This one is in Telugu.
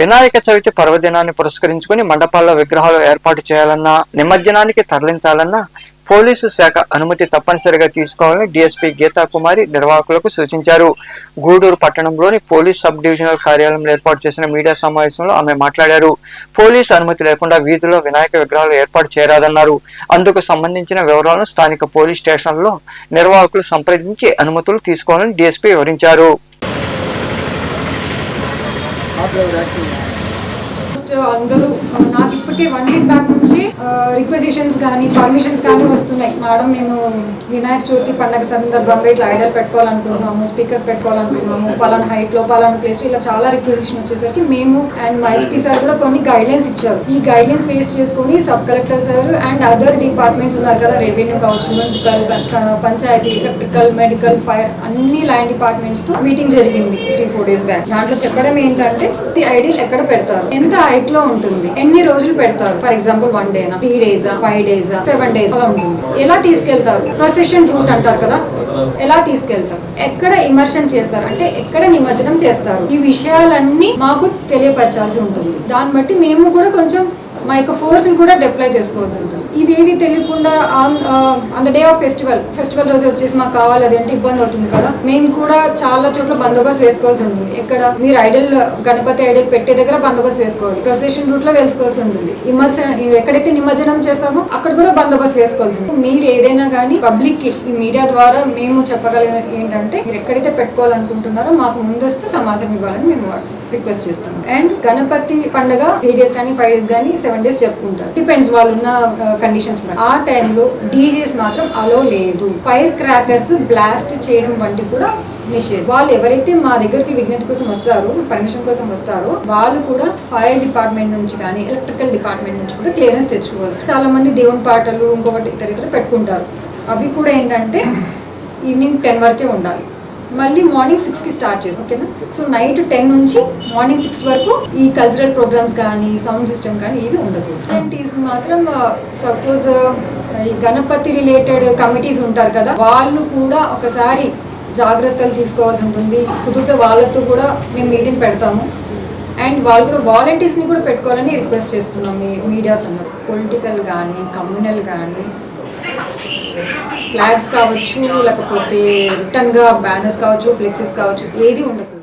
వినాయక చవితి పర్వదినాన్ని పురస్కరించుకుని మండపాల్లో విగ్రహాలు ఏర్పాటు చేయాలన్నా నిమజ్జనానికి తరలించాలన్నా పోలీసు శాఖ అనుమతి తప్పనిసరిగా తీసుకోవాలని డీఎస్పీ గీతా కుమారి నిర్వాహకులకు సూచించారు. గూడూరు పట్టణంలోని పోలీస్ సబ్ డివిజనల్ కార్యాలయంలో ఏర్పాటు చేసిన మీడియా సమావేశంలో ఆమె మాట్లాడారు. పోలీసు అనుమతి లేకుండా వీధిలో వినాయక విగ్రహాలు ఏర్పాటు చేయరాదన్నారు. అందుకు సంబంధించిన వివరాలను స్థానిక పోలీస్ స్టేషన్లో నిర్వాహకులు సంప్రదించి అనుమతులు తీసుకోవాలని డీఎస్పీ వివరించారు. மாப்பிள்ளை ஒரு ஆக்டிங் ఫస్ట్ అందరూ నాకు ఇప్పటికే వన్ వీక్ బ్యాక్ నుంచి రిక్వెజిషన్స్ కానీ పర్మిషన్స్ కానీ వస్తున్నాయి. మేడం మేము వినాయక చవితి పండగ సందర్భంగా ఇట్లా ఐడల్ పెట్టుకోవాలనుకుంటున్నాము స్పీకర్స్ పెట్టుకోవాలనుకుంటున్నాము పలానా హైట్లో పలానా ప్లేస్ ఇలా చాలా రిక్వెజిషన్ వచ్చేసరికి మేము అండ్ మా ఎస్పీ సార్ కూడా కొన్ని గైడ్లైన్స్ ఇచ్చారు. ఈ గైడ్లైన్స్ బేస్ చేసుకొని sub collector sir and other departments ఉన్నారు కదా రెవెన్యూ కావచ్చు municipal panchayati electrical medical fire అన్ని లైన్ డిపార్ట్మెంట్స్తో మీటింగ్ జరిగింది త్రీ ఫోర్ డేస్ బ్యాక్ దాంట్లో చెప్పడం ఏంటంటే ది ఐడియల్ ఎక్కడ పెడతారు? ఎంత హైట్లో ఉంటుంది? ఎన్ని రోజులు పెడతారు? For example one డేనా three days five days seven days అలా ఉంటుంది. ఎలా తీసుకెళ్తారు? ప్రొసెషన్ రూట్ అంటారు కదా? ఎలా తీసుకెళ్తారు? ఎక్కడ ఇమర్షన్ చేస్తారు? అంటే ఎక్కడ నిమజ్జనం చేస్తారు? ఈ విషయాలన్నీ మాకు తెలియపరచాల్సి ఉంటుంది. దాన్ని బట్టి మేము కూడా కొంచెం మా యొక్క ఫోర్స్ని కూడా డిప్లై చేసుకోవాల్సి ఉంటుంది. ఇవేవి తెలియకుండా on on the day of festival festival రోజు వచ్చేసి మాకు కావాలి అదంటే ఇబ్బంది అవుతుంది కదా మేము కూడా చాలా చోట్ల బందోబస్తు వేసుకోవాల్సి ఉంటుంది. ఎక్కడ? మీరు ఐడల్ గణపతి ఐడల్ పెట్టే దగ్గర బందోబస్తు వేసుకోవాలి. ప్రొసెషన్ రూట్లో వేసుకోవాల్సి ఉంటుంది. నిమజ్జనం ఎక్కడైతే నిమజ్జనం చేస్తామో అక్కడ కూడా బందోబస్తు వేసుకోవాల్సి ఉంటుంది. మీరు ఏదైనా కానీ పబ్లిక్కి ఈ మీడియా ద్వారా మేము చెప్పగలిగిన ఏంటంటే మీరు ఎక్కడైతే పెట్టుకోవాలనుకుంటున్నారో మాకు ముందస్తు సమాచారం ఇవ్వాలని మేము రిక్వెస్ట్ చేస్తాం. అండ్ గణపతి పండగ త్రీ డేస్ కానీ ఫైవ్ డేస్ కానీ సెవెన్ డేస్ జరుపుకుంటారు. డిపెండ్స్ వాళ్ళు ఉన్న కండిషన్స్ ఆ టైంలో డీజేస్ మాత్రం అలో లేదు. ఫైర్ క్రాకర్స్ బ్లాస్ట్ చేయడం వంటి కూడా నిషేధం వాళ్ళు ఎవరైతే మా దగ్గరికి విజ్ఞత కోసం వస్తారో పర్మిషన్ కోసం వస్తారో వాళ్ళు కూడా ఫైర్ డిపార్ట్మెంట్ నుంచి కానీ ఎలక్ట్రికల్ డిపార్ట్మెంట్ నుంచి కూడా క్లియరెన్స్ తెచ్చుకోవచ్చు చాలా మంది దేవుని పాటలు ఇంకొకటి ఇతర ఇతర పెట్టుకుంటారు. అవి కూడా ఏంటంటే ఈవినింగ్ టెన్ వరకే ఉండాలి. మళ్ళీ మార్నింగ్ సిక్స్కి స్టార్ట్ చేస్తాం ఓకేనా? సో నైట్ టెన్ నుంచి మార్నింగ్ సిక్స్ వరకు ఈ కల్చరల్ ప్రోగ్రామ్స్ కానీ సౌండ్ సిస్టమ్ కానీ ఇవి ఉండకూడదు. టీస్కి మాత్రం సపోజ్ ఈ గణపతి రిలేటెడ్ కమిటీస్ ఉంటారు కదా వాళ్ళు కూడా ఒకసారి జాగ్రత్తలు తీసుకోవాల్సి ఉంటుంది. కుదిరితే వాళ్ళతో కూడా మేము మీటింగ్ పెడతాము. అండ్ వాళ్ళు కూడా వాలంటీర్స్ని కూడా పెట్టుకోవాలని రిక్వెస్ట్ చేస్తున్నాం మీ మీడియాస్ అన్నారు పొలిటికల్ కానీ కమ్యూనల్ కానీ ఫ్లాగ్స్ కావచ్చు లేకపోతే రిటర్న్గా బ్యానర్స్ కావచ్చు ఫ్లెక్సెస్ కావచ్చు ఏది ఉండకూడదు.